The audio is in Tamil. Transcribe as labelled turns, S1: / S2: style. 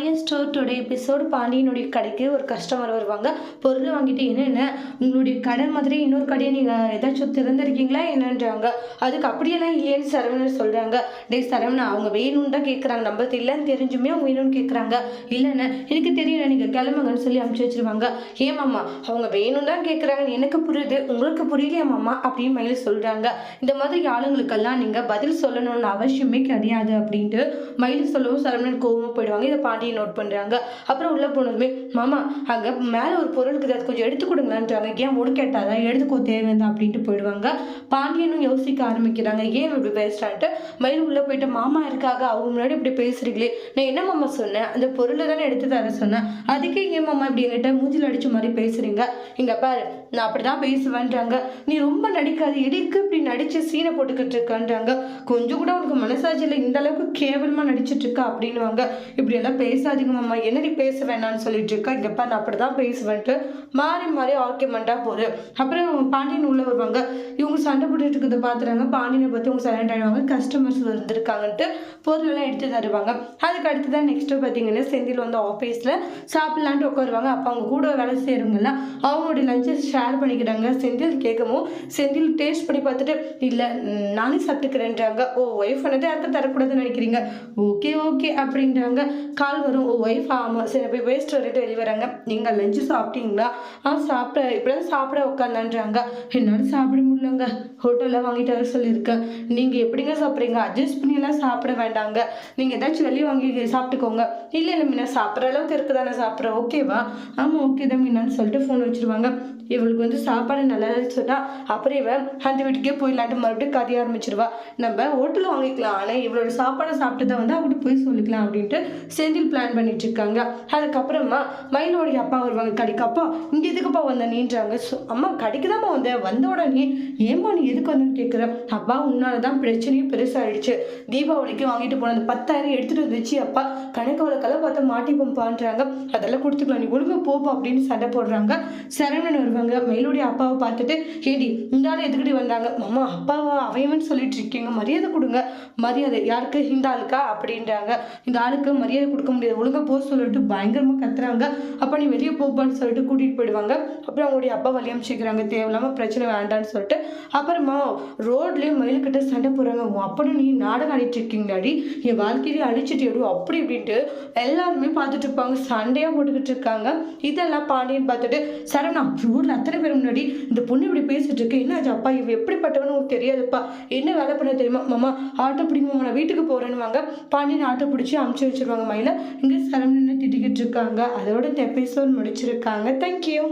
S1: ஆர்யா ஸ்டோர் டுடே எபிசோடு பாண்டியனுடைய கடைக்கு ஒரு கஸ்டமர் வருவாங்க. பொருள் வாங்கிட்டு என்னென்ன? உங்களுடைய கடை மாதிரி இன்னொரு கடையை நீங்கள் ஏதாச்சும் திறந்திருக்கீங்களா என்னன்றாங்க. அதுக்கு அப்படியெல்லாம் இல்லையேன்னு சரவணன் சொல்கிறாங்க டேய் சரவணா அவங்க வேணும்னு தான் கேட்குறாங்க நம்மளுக்கு இல்லைன்னு தெரிஞ்சுமே அவங்க வேணும்னு கேட்குறாங்க இல்லைன்னு எனக்கு தெரியல. நீங்கள் கிளம்புங்கன்னு சொல்லி அமுச்சு வச்சிருவாங்க. ஏமாம்மா அவங்க வேணும் தான் கேட்குறாங்கன்னு எனக்கு புரியுது. உங்களுக்கு புரியலையா மாமா? அப்படின்னு மயில் சொல்கிறாங்க இந்த மாதிரி ஆளுங்களுக்கெல்லாம் நீங்கள் பதில் சொல்லணும்னு அவசியமே கிடையாது அப்படின்ட்டு மயில் சொல்லவும் சரவணன் கோவமாக போயிடுவாங்க. இதை பாண்டிய நோட் பண்ணுறாங்க அப்புறம் உள்ளே போனதுமே மாமா அங்கே மேலே ஒரு பொருள் இருக்குது அது கொஞ்சம் எடுத்து கொடுங்களான்றாங்க. ஏன் முடு கேட்டாதா? எடுத்துக்கோ தேவைதான் அப்படின்ட்டு போயிடுவாங்க. பாண்டியனும் யோசிக்க ஆரம்பிக்கிறாங்க. ஏன் இப்படி பேசுகிறான்ட்டு மயில் உள்ளே போயிட்டு மாமா இருக்காக அவங்க முன்னாடி இப்படி பேசுறீங்களே. நான் என்ன மாமா சொன்னேன்? அந்த பொருளை தானே எடுத்து தர சொன்னேன். அதுக்கே ஏன் மாமா இப்படி என்கிட்ட மூஞ்சில் அடிச்ச மாதிரி பேசுறீங்க? இங்கே பாரு நான் அப்படிதான் பேசுவேன்றாங்க. நீ ரொம்ப நடிக்காது எதுக்கு இப்படி நடிச்சு சீனை போட்டுக்கிட்டு இருக்கான்றாங்க. கொஞ்சம் கூட உனக்கு மனசாட்சி இல்லை இந்த அளவுக்கு கேவலமா நடிச்சிட்டு இருக்கா? அப்படின்னுவாங்க. இப்படி எல்லாம் பேசாதீங்க மாமா என்னடி பேச வேணாம்னு சொல்லிட்டு இருக்கா? இங்கே நான் நான் அப்படிதான் பேசுவேன்ட்டு மாறி மாறி ஆர்குமெண்ட்டாக போகுது. அப்புறம் பாண்டியன் உள்ளே வருவாங்க. இவங்க சண்டை போட்டுட்டு இருக்கிறத பார்த்துறாங்க பாண்டியனை பற்றி இவங்க சைலண்ட் ஆகிடுவாங்க கஸ்டமர்ஸ் வந்துருக்காங்கன்ட்டு பொருளெல்லாம் எடுத்து தருவாங்க. அதுக்கு அடுத்து தான் நெக்ஸ்ட்டு பார்த்தீங்கன்னா செந்தில் வந்து ஆஃபீஸில் சாப்பிட்லான்ட்டு உட்காருவாங்க. அப்போ அவங்க கூட வேலை செய்கிறவங்கலாம் அவங்களுடைய லஞ்சை ஷேர் பண்ணிக்கிறாங்க. செந்தில் கேட்கவும் செந்தில் டேஸ்ட் பண்ணி பார்த்துட்டு இல்லை நானே சாப்பிட்டுக்கிறேன்றாங்க. ஓ ஒய்ஃப் என்னது யாருக்கும் தரக்கூடாதுன்னு நினைக்கிறீங்க? ஓகே ஓகே அப்படின்றாங்க. கால் வரும். உங்கள் ஒய்ஃப் ஆமாம் சரி போய் வேஸ்ட் வரைட்டு வெளியே வராங்க. நீங்கள் லஞ்சு சாப்பிட்டீங்களா? ஆ சாப்பிட இப்படிதான் சாப்பிட உட்காந்தான்றாங்க என்னால் சாப்பிட முடியலங்க. ஹோட்டலில் வாங்கிட்டு வர சொல்லியிருக்கேன் நீங்கள் எப்படிங்க சாப்பிட்றீங்க? அட்ஜஸ்ட் பண்ணியெல்லாம் சாப்பிட வேண்டாங்க. நீங்கள் ஏதாச்சும் வெளியே வாங்கி சாப்பிட்டுக்கோங்க. இல்லை இல்லை மீனா சாப்பிட்ற அளவுக்கு இருக்குதானே சாப்பிட்றேன் ஓகேவா ஆமாம் ஓகே தான் மீனான்னு சொல்லிட்டு ஃபோன் வச்சுருவாங்க. இவளுக்கு வந்து சாப்பாடு நல்லா சொன்னால் அப்புறம் இவன் அந்த வீட்டுக்கே போயிடலான்ட்டு மறுபடியும் கதைய ஆரம்பிச்சிருவா. நம்ம ஹோட்டலில் வாங்கிக்கலாம். ஆனால் இவளோட சாப்பாடை சாப்பிட்டு தான் வந்து அவங்ககிட்ட போய் சொல்லிக்கலாம் அப்படின்ட்டு செந்தில் பிளான் பண்ணிட்டு இருக்காங்க அதுக்கப்புறமா மயிலோடைய அப்பா வருவாங்க கடைக்கு. அப்பா இங்கே எதுக்குப்பா வந்த நீன்றாங்க? ஸோ அம்மா கடைக்கு தான்மா வந்தேன் வந்த உடனே ஏம்மா நீ எதுக்கு வந்து கேட்குற அப்பா உன்னால தான் பிரச்சனையும் பெருசாயிடுச்சு. தீபாவளிக்கு வாங்கிட்டு போன அந்த பத்தாயிரம் எடுத்துட்டு வந்துச்சு அப்பா. கணக்கு வழக்கெல்லாம் மாட்டி பம்பான்றாங்க அதெல்லாம் கொடுத்துக்கலாம் நீ ஒழுங்கு போப்பா அப்படின்னு சண்டை போடுறாங்க. சரவணன் வருவாங்க. மயிலுடைய அப்பாவை பார்த்துட்டு ஏடி இந்த ஆள் எதுக்கிட்டு வந்தாங்க? அம்மா அப்பாவா அவையவன் சொல்லிட்டு இருக்கீங்க. மரியாதை கொடுங்க. மரியாதை யாருக்கு? இந்த ஆளுக்கா? அப்படின்றாங்க. இந்த ஆளுக்கு மரியாதை கொடுக்க முடியாது. ஒழுங்காக போக சொல்லிட்டு பயங்கரமாக கத்துறாங்க. அப்போ நீ வெளியே போப்பான்னு சொல்லிட்டு கூட்டிகிட்டு போயிடுவாங்க. அப்புறம் அவங்களுடைய அப்பா வழி அமைச்சிக்கிறாங்க. தேவையில்லாம பிரச்சனை வேண்டாம்னு சொல்லிட்டு. அப்புறமா ரோட்லயே மயிலுக்கிட்ட சண்டை போடுறாங்க. அப்படின்னு அப்படி நீ நாடகம் ஆடிட்டு இருக்கீங்களாடி என் வாழ்க்கையிலேயே அழிச்சிட்டு அப்படி இப்படின்ட்டு எல்லாருமே பார்த்துட்டு இருப்பாங்க. சண்டையாக போட்டுக்கிட்டு இருக்காங்க. இதெல்லாம் பாண்டியன் பார்த்துட்டு சரவணா ஊரில் அத்தனை பேர் முன்னாடி இந்த பொண்ணு இப்படி பேசிட்டு இருக்கு என்னாச்சு அப்பா? இவ எப்படிப்பட்டவனு உனக்கு தெரியாதுப்பா. என்ன வேலை பண்ண தெரியுமா? மாமா ஆட்டோ பிடிக்குமா நான் வீட்டுக்கு போகிறேன்னு வாங்க பாண்டியன் ஆட்டோ பிடிச்சி அமுச்சு வச்சிருவாங்க மயில. இங்கே சரவணனை திட்டிக்கிட்டு இருக்காங்க? அதோட இந்த எபிசோட் முடிச்சிருக்காங்க. தேங்க்யூ